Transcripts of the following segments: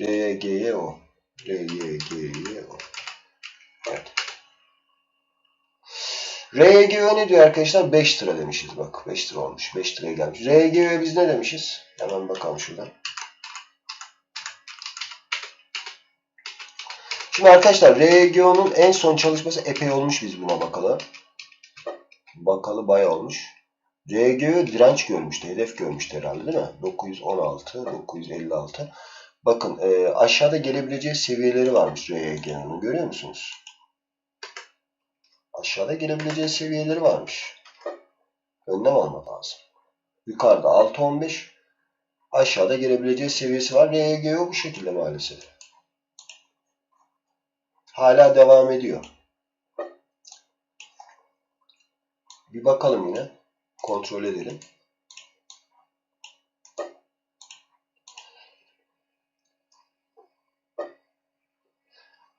R'ye G'ye O. R'ye G'ye O. Evet. RGO ne diyor arkadaşlar? 5 lira demişiz bak. 5 lira olmuş. 5 liraya gelmiş. RGO'ya biz ne demişiz? Hemen bakalım şuradan. Şimdi arkadaşlar RGO'nun en son çalışması epey olmuş biz buna bakalım. Bakalı bayağı olmuş. RGO direnç görmüştü. Hedef görmüştü herhalde değil mi? 916, 956. Bakın e, aşağıda gelebileceği seviyeleri varmış RGO'nun. Görüyor musunuz? Aşağıda gelebileceği seviyeleri varmış. Önlem almak lazım. Yukarıda 6.15 aşağıda gelebileceği seviyesi var. RGO bu şekilde maalesef. Hala devam ediyor. Bir bakalım yine. Kontrol edelim.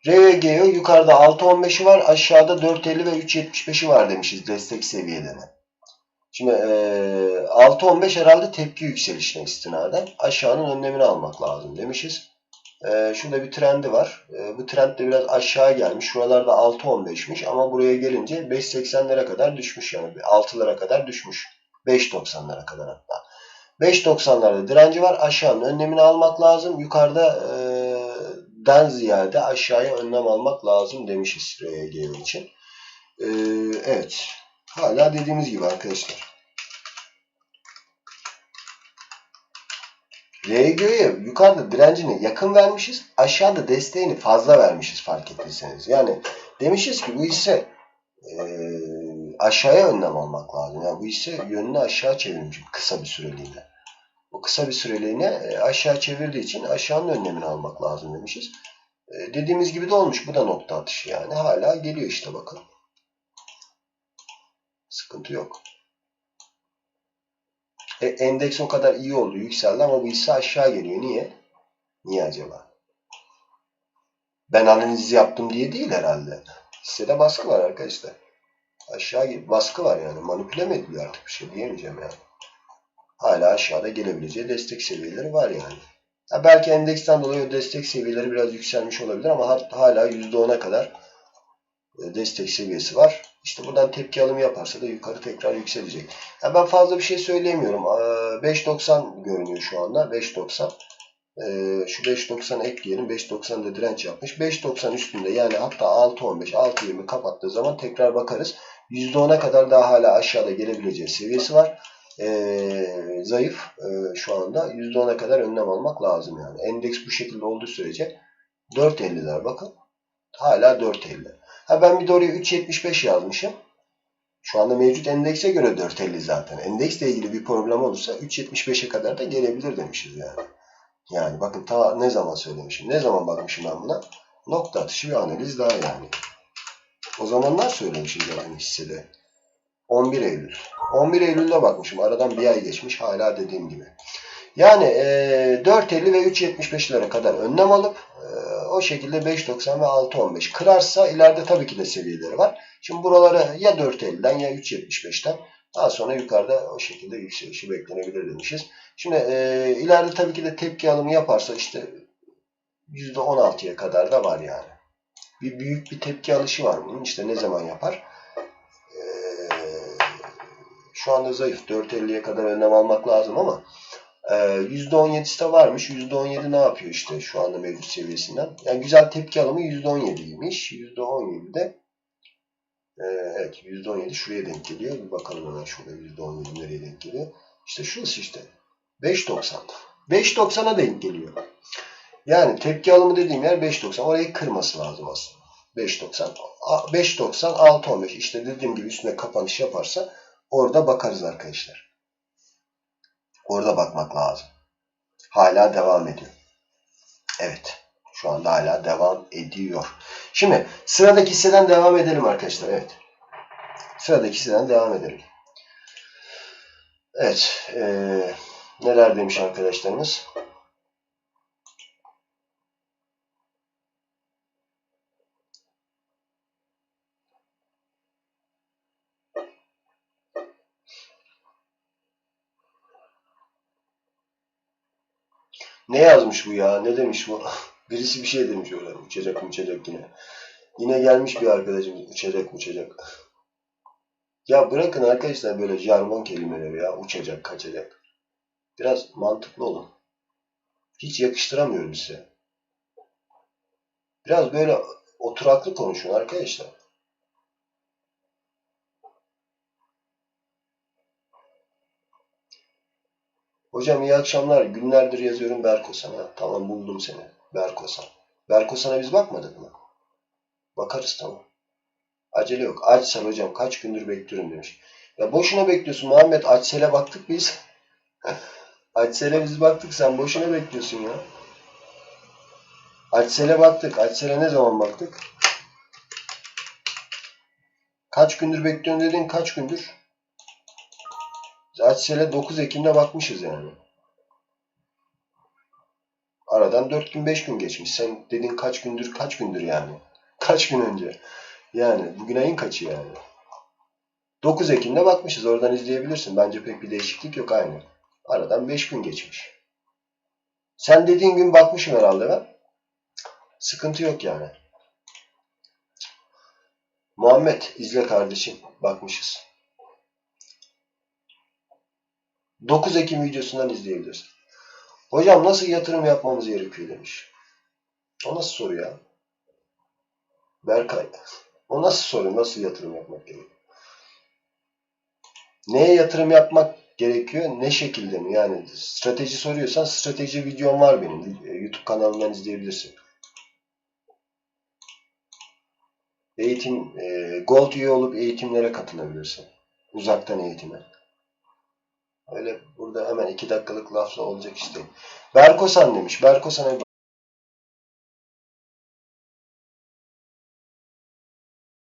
RGO yukarıda 6.15'i var. Aşağıda 4.50 ve 3.75'i var demişiz destek seviyeleri. Şimdi e, 6.15 herhalde tepki yükselişine istinaden aşağının önlemini almak lazım demişiz. E, şurada bir trendi var. E, bu trend de biraz aşağı gelmiş. Şuralarda 6.15'miş ama buraya gelince 5.80'lere kadar düşmüş yani 6'lara kadar düşmüş. 5.90'lara kadar hatta. 5.90'larda direnci var. Aşağının önlemini almak lazım. Yukarıda e, den ziyade aşağıya önlem almak lazım demişiz RGO için. E, evet. Hala dediğimiz gibi arkadaşlar. RGO'ya yukarıda direncini yakın vermişiz. Aşağıda desteğini fazla vermişiz fark ettiyseniz. Yani demişiz ki bu hisse e, aşağıya önlem almak lazım. Yani bu hisse yönünü aşağı çevirmiş kısa bir süreliğine. O kısa bir süreliğine aşağı çevirdiği için aşağının önlemini almak lazım demişiz. E, dediğimiz gibi de olmuş. Bu da nokta atışı yani. Hala geliyor işte bakın. Sıkıntı yok. E, endeks o kadar iyi oldu, yükseldi ama bu hisse aşağı geliyor. Niye? Niye acaba? Ben analizi yaptım diye değil herhalde. Hissede baskı var arkadaşlar. Aşağı baskı var yani. Manipüle mi ediliyor artık bir şey diyemeyeceğim yani. Hala aşağıda gelebileceği destek seviyeleri var yani. Ha belki endeksten dolayı destek seviyeleri biraz yükselmiş olabilir ama hala %10'a kadar destek seviyesi var. İşte buradan tepki alımı yaparsa da yukarı tekrar yükselecek. Ya ben fazla bir şey söyleyemiyorum. 5.90 görünüyor şu anda. 5.90. Şu 5.90 ekleyelim. 5.90'da direnç yapmış. 5.90 üstünde yani hatta 6.15, 6.20 kapattığı zaman tekrar bakarız. %10'a kadar daha hala aşağıda gelebileceği seviyesi var. Ee, zayıf ee, şu anda %10'a kadar önlem almak lazım yani. Endeks bu şekilde olduğu sürece 4.50'ler bakın. Hala 4.50. Ha ben bir de oraya 3.75 yazmışım. Şu anda mevcut endekse göre 4.50 zaten. Endeksle ilgili bir problem olursa 3.75'e kadar da gelebilir demişiz yani. Yani bakın ta ne zaman söylemişim. Ne zaman bakmışım ben buna? Nokta atışı bir analiz daha yani. O zamanlar söylemişim zaten hissede. 11 Eylül. 11 Eylül'de bakmışım. Aradan bir ay geçmiş. Hala dediğim gibi. Yani e, 4.50 ve 3.75'lere kadar önlem alıp e, o şekilde 5.90 ve 6.15 kırarsa ileride tabii ki de seviyeleri var. Şimdi buraları ya 4.50'den ya 3.75'ten daha sonra yukarıda o şekilde yükselişi beklenebilir demişiz. Şimdi e, ileride tabii ki de tepki alımı yaparsa işte %16'ya kadar da var yani. Bir büyük bir tepki alışı var bunun. İşte ne zaman yapar? Şu anda zayıf. 4.50'ye kadar önlem almak lazım ama %17'si de varmış. %17 ne yapıyor işte şu anda mevcut seviyesinden. Yani güzel tepki alımı %17'ymiş. %17'de evet %17 şuraya denk geliyor. Bir bakalım hemen şurada %17 nereye denk geliyor. İşte şurası işte. 5.90. 5.90'a denk geliyor. Yani tepki alımı dediğim yer 5.90. Orayı kırması lazım aslında. 5.90. 5.90 6.15. İşte dediğim gibi üstüne kapanış yaparsa orada bakarız arkadaşlar. Orada bakmak lazım. Hala devam ediyor. Evet. Şu anda hala devam ediyor. Şimdi sıradaki hisseden devam edelim arkadaşlar. Evet. Sıradaki hisseden devam edelim. Evet. Ee, neler demiş arkadaşlarımız? Ne yazmış bu ya? Ne demiş bu? Birisi bir şey demiş öyle. Uçacak uçacak yine. Yine gelmiş bir arkadaşımız uçacak uçacak. Ya bırakın arkadaşlar böyle jargon kelimeleri ya. Uçacak, kaçacak. Biraz mantıklı olun. Hiç yakıştıramıyorum size. Biraz böyle oturaklı konuşun arkadaşlar. Hocam iyi akşamlar. Günlerdir yazıyorum Berkosan'a. Tamam buldum seni. Berkosan. Berkosan'a biz bakmadık mı? Bakarız tamam. Acele yok. Açsel hocam kaç gündür bekliyorum demiş. Ya boşuna bekliyorsun Muhammed. Açsel'e baktık biz. Açsel'e biz baktık. Sen boşuna bekliyorsun ya. Açsel'e baktık. Açsel'e ne zaman baktık? Kaç gündür bekliyorsun dedin kaç gündür? Açsel'e 9 Ekim'de bakmışız yani. Aradan 4 gün 5 gün geçmiş. Sen dedin kaç gündür kaç gündür yani. Kaç gün önce. Yani bugün ayın kaçı yani. 9 Ekim'de bakmışız. Oradan izleyebilirsin. Bence pek bir değişiklik yok aynı. Aradan 5 gün geçmiş. Sen dediğin gün bakmışım herhalde ben. Sıkıntı yok yani. Muhammed izle kardeşim. Bakmışız. 9 Ekim videosundan izleyebilirsin. Hocam nasıl yatırım yapmamız gerekiyor demiş. O nasıl soru ya? Berkay. O nasıl soru? Nasıl yatırım yapmak gerekiyor? Neye yatırım yapmak gerekiyor? Ne şekilde mi? Yani strateji soruyorsan strateji videom var benim. YouTube kanalından izleyebilirsin. Eğitim, e, Gold üye olup eğitimlere katılabilirsin. Uzaktan eğitime. Öyle burada hemen iki dakikalık lafla olacak işte. Berkosan demiş. Berkosan'a